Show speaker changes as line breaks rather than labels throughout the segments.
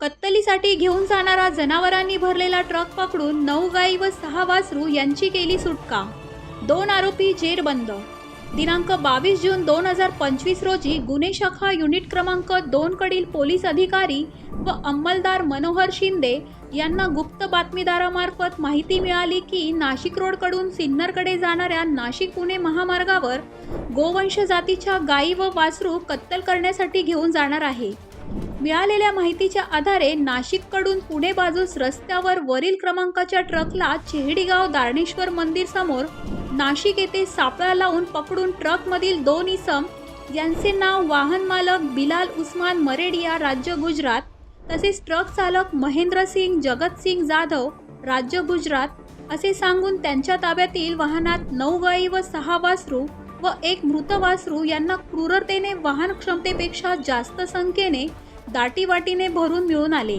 कत्तलीसाठी घेऊन जाणारा जनावरांनी भरलेला ट्रक पकडून नऊ गाई व सहा वासरू यांची केली सुटका. दोन आरोपी जेरबंद. दिनांक बावीस जून दोन हजार पंचवीस रोजी गुन्हे शाखा युनिट क्रमांक दोन कडील पोलीस अधिकारी व अंमलदार मनोहर शिंदे यांना गुप्त बातमीदारामार्फत माहिती मिळाली की नाशिक रोडकडून सिन्नरकडे जाणाऱ्या नाशिक पुणे महामार्गावर गोवंश जातीच्या गायी व वासरू कत्तल करण्यासाठी घेऊन जाणार आहे. मिळालेल्या माहितीच्या आधारे नाशिककडून पुणे बाजूस रस्त्यावर वरील क्रमांकाच्या ट्रकला चेहडीगाव दारणेश्वर मंदिर समोर नाशिक येथे सापळा लावून पकडून ट्रकमधील दोन इसम यांचे नाव वाहन मालक बिलाल उस्मान मरेडिया राज्य गुजरात तसेच ट्रक चालक महेंद्र सिंग जगतसिंग जाधव राज्य गुजरात असे सांगून त्यांच्या ताब्यातील वाहनात नऊ गायी व सहा वासरू व एक मृत वासरू यांना क्रूरतेने वाहन क्षमतेपेक्षा जास्त संख्येने दाटीवाटीने भरून मिळून आले.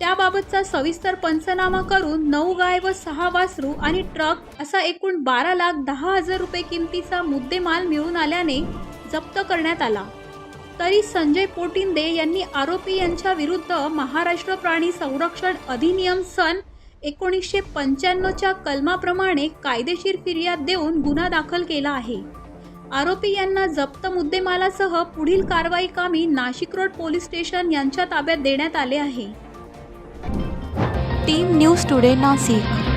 त्याबाबतचा सविस्तर पंचनामा करून नऊ गाय व सहा वासरू आणि ट्रक असा एकूण बारा लाख दहा हजार रुपये किमतीचा मुद्देमाल मिळून आल्याने जप्त करण्यात आला. तरी संजय पोटिंदे यांनी आरोपी यांच्या विरुद्ध महाराष्ट्र प्राणी संरक्षण अधिनियम सन एकोणीसशे पंच्याण्णवच्या कलमाप्रमाणे कायदेशीर फिर्याद देऊन गुन्हा दाखल केला आहे. आरोपी यांना जप्त मुद्देमालासह पुढील कारवाई कामी नाशिक रोड पोलीस स्टेशन यांच्या ताब्यात देण्यात आले आहे.
Team news today Nashik.